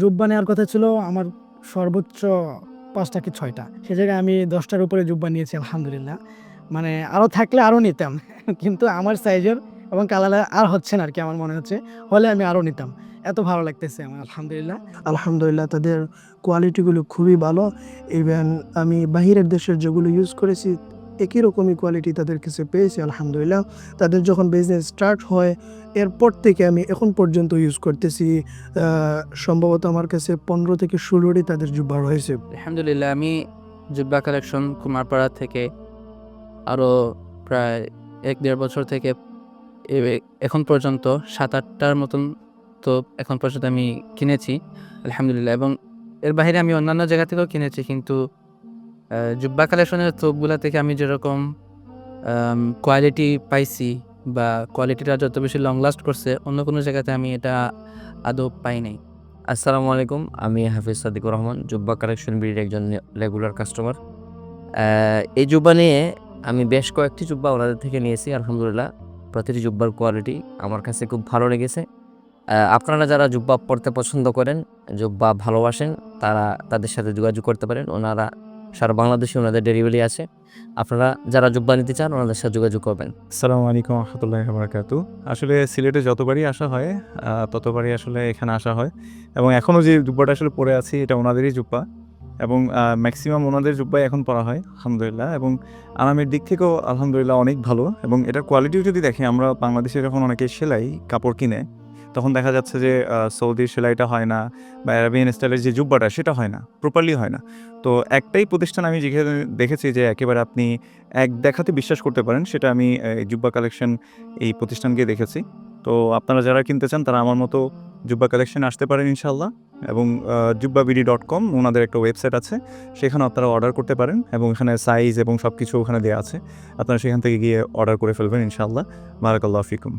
জুব্বা নেওয়ার কথা ছিল, আমার সর্বোচ্চ পাঁচটা কি ছয়টা। সে জায়গায় আমি দশটার উপরে জুব্বা নিয়েছি, আলহামদুলিল্লাহ। মানে আরও থাকলে আরও নিতাম, কিন্তু আমার সাইজের এবং কালার আর হচ্ছে না আর কি আমার মনে হচ্ছে, হলে আমি আরও নিতাম। এত ভালো লাগতেছে আমার, আলহামদুলিল্লাহ। আলহামদুলিল্লাহ, তাদের কোয়ালিটিগুলো খুবই ভালো। ইভেন আমি বাহিরের দেশের যেগুলো ইউজ করেছি একই রকমই কোয়ালিটি তাদের কাছে পেয়েছি, আলহামদুলিল্লাহ। তাদের যখন বিজনেস স্টার্ট হয়, এরপর থেকে আমি এখন পর্যন্ত ইউজ করতেছি সম্ভবত আমার কাছে পনেরো থেকে ষোলোটি তাদের জুব্বা রয়েছে। আলহামদুলিল্লাহ, আমি জুব্বা কালেকশন কুমারপাড়া থেকে আরও প্রায় এক দেড় বছর থেকে এখন পর্যন্ত সাত আটটার মতন তো এখন পর্যন্ত আমি কিনেছি, আলহামদুলিল্লাহ। এবং এর বাইরে আমি অন্যান্য জায়গা থেকেও কিনেছি, কিন্তু জুব্বা কালেকশনের তোপগুলা থেকে আমি যেরকম কোয়ালিটি পাইছি বা কোয়ালিটিটা যত বেশি লং লাস্ট করছে, অন্য কোনো জায়গাতে আমি এটা আদৌ পাই নাই। আসসালামু আলাইকুম, আমি হাফিজ সাদিকুর রহমান, জুব্বা কালেকশন বিডির একজন রেগুলার কাস্টমার এই জুব্বা নিয়ে আমি বেশ কয়েকটি জুব্বা ওনাদের থেকে নিয়েছি, আলহামদুলিল্লাহ। প্রতিটি জুব্বার কোয়ালিটি আমার কাছে খুব ভালো লেগেছে। আপনারা যারা জুব্বা পড়তে পছন্দ করেন, জুব্বা ভালোবাসেন, তারা তাদের সাথে যোগাযোগ করতে পারেন। ওনারা সারা বাংলাদেশে ওনাদের ডেলিভারি আছে। আপনারা যারা জুব্বা নিতে চান, ওনাদের সাথে যোগাযোগ করবেন। আসসালামু আলাইকুম রহমতুল্লাহ বারাকাতু আসলে সিলেটে যতবারই আসা হয় ততবারই আসলে এখানে আসা হয়। এবং এখনও যে জুব্বাটা আসলে পরে আছি, এটা ওনাদেরই জুব্বা। এবং ম্যাক্সিমাম ওনাদের জুব্বাই এখন পরা হয়, আলহামদুলিল্লাহ। এবং আরামের দিক থেকেও আলহামদুলিল্লাহ অনেক ভালো। এবং এটার কোয়ালিটিও যদি দেখে, আমরা বাংলাদেশে যখন অনেকে সেলাই, কাপড় কিনে তখন দেখা যাচ্ছে যে সৌদির সেলাইটা হয় না বা অ্যারাবিয়ান স্টাইলের যে জুব্বাটা সেটা হয় না প্রপারলি হয় না। তো একটাই প্রতিষ্ঠান আমি যেখানে দেখেছি যে একেবারে আপনি এক দেখাতে বিশ্বাস করতে পারেন, সেটা আমি জুব্বা কালেকশন এই প্রতিষ্ঠানকে দেখেছি। তো আপনারা যারা কিনতে চান, তারা আমার মতো জুব্বা কালেকশন আসতে পারেন ইনশাল্লাহ এবং জুব্বা বিডি ডট কম ওনাদের একটা ওয়েবসাইট আছে সেখানে আপনারা অর্ডার করতে পারেন এবং এখানে সাইজ এবং সব কিছু ওখানে দেওয়া আছে। আপনারা সেখান থেকে গিয়ে অর্ডার করে ফেলবেন ইনশাল্লাহ বারাকাল্লাহ ফিকুম।